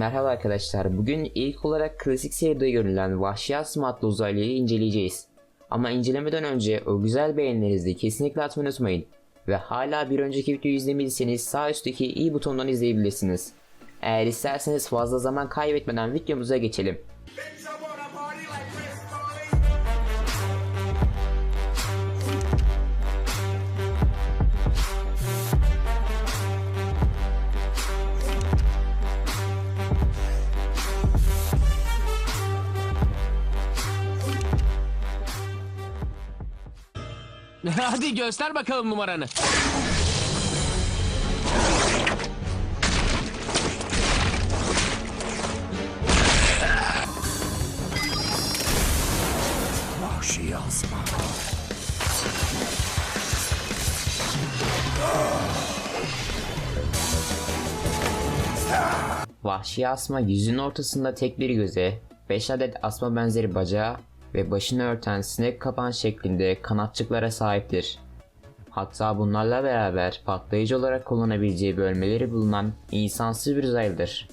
Merhaba arkadaşlar. Bugün ilk olarak klasik seride görülen Vahşi Asım adlı uzaylıyı inceleyeceğiz. Ama incelemeden önce o güzel beğenilerinizi kesinlikle atmayı unutmayın. Ve hala bir önceki videoyu izlemediyseniz sağ üstteki i butonundan izleyebilirsiniz. Eğer isterseniz fazla zaman kaybetmeden videomuza geçelim. Hadi göster bakalım numaranı. Vahşi asma. Vahşi asma yüzün ortasında tek bir göze, 5 adet asma benzeri bacağı ve başını örten sinek kapan şeklinde kanatçıklara sahiptir. Hatta bunlarla beraber patlayıcı olarak kullanabileceği bölmeleri bulunan insansız bir uzaylıdır.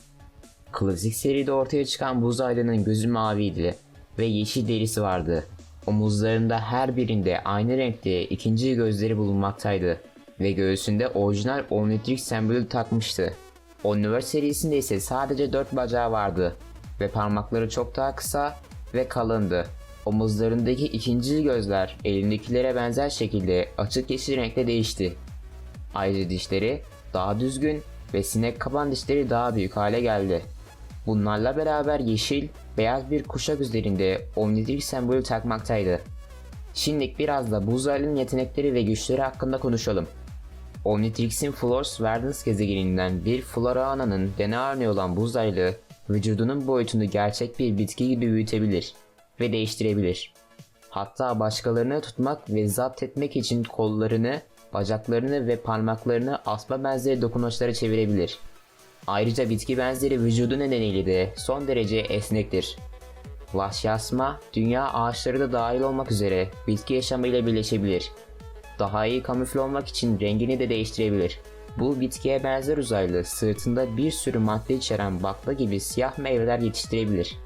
Klasik seride ortaya çıkan bu uzaylının gözü maviydi ve yeşil derisi vardı. Omuzlarında her birinde aynı renkte ikinci gözleri bulunmaktaydı ve göğsünde orijinal Omnitrix sembolü takmıştı. Omniverse serisinde ise sadece 4 bacağı vardı ve parmakları çok daha kısa ve kalındı. Omuzlarındaki ikinci gözler elindekilere benzer şekilde açık yeşil renkte değişti. Ayrıca dişleri daha düzgün ve sinek kapan dişleri daha büyük hale geldi. Bunlarla beraber yeşil, beyaz bir kuşak üzerinde Omnitrix sembolü takmaktaydı. Şimdi biraz da bu yetenekleri ve güçleri hakkında konuşalım. Omnitrix'in Flores Verdens gezegeninden bir Floraana'nın DNA örneği olan bu uzaylı, vücudunun boyutunu gerçek bir bitki gibi büyütebilir ve değiştirebilir. Hatta başkalarını tutmak ve zapt etmek için kollarını, bacaklarını ve parmaklarını asma benzeri dokunaçlara çevirebilir. Ayrıca bitki benzeri vücudu nedeniyle de son derece esnektir. Vahşi asma, dünya ağaçları da dahil olmak üzere bitki yaşamıyla birleşebilir. Daha iyi kamufle olmak için rengini de değiştirebilir. Bu bitkiye benzer uzaylı sırtında bir sürü madde içeren bakla gibi siyah meyveler yetiştirebilir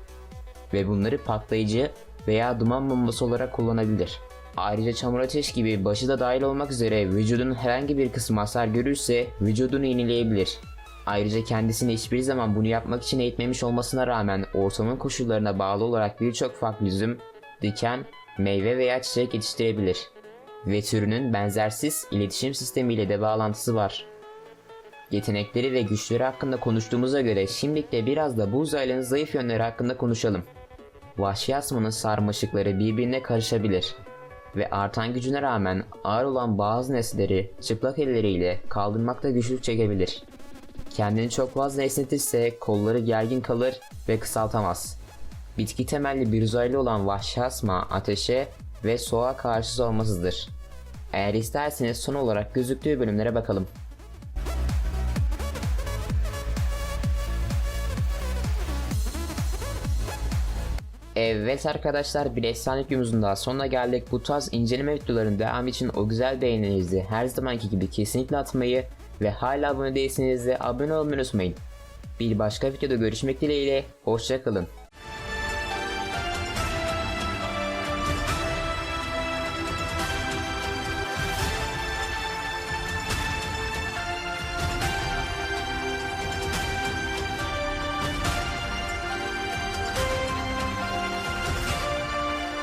ve bunları patlayıcı veya duman bombası olarak kullanabilir. Ayrıca çamur ateş gibi başı da dahil olmak üzere vücudunun herhangi bir kısmı hasar görürse vücudunu yenileyebilir. Ayrıca kendisini hiçbir zaman bunu yapmak için eğitmemiş olmasına rağmen ortamın koşullarına bağlı olarak birçok farklı üzüm, diken, meyve veya çiçek yetiştirebilir. Ve türünün benzersiz iletişim sistemiyle de bağlantısı var. Yetenekleri ve güçleri hakkında konuştuğumuza göre şimdilik de biraz da bu uzaylının zayıf yönleri hakkında konuşalım. Vahşi asmanın sarmaşıkları birbirine karışabilir ve artan gücüne rağmen ağır olan bazı nesneleri çıplak elleriyle kaldırmakta güçlük çekebilir. Kendini çok fazla esnetirse kolları gergin kalır ve kısaltamaz. Bitki temelli bir uzaylı olan vahşi asma ateşe ve soğuğa karşı savunmasızdır. Eğer isterseniz son olarak gözüktüğü bölümlere bakalım. Evet arkadaşlar bir efsane videomuzun daha sonuna geldik. Bu tarz inceleme videolarının devamı için o güzel beğenilerinizi her zamanki gibi kesinlikle atmayı ve hala abone değilseniz de abone olmayı unutmayın. Bir başka videoda görüşmek dileğiyle, hoşçakalın.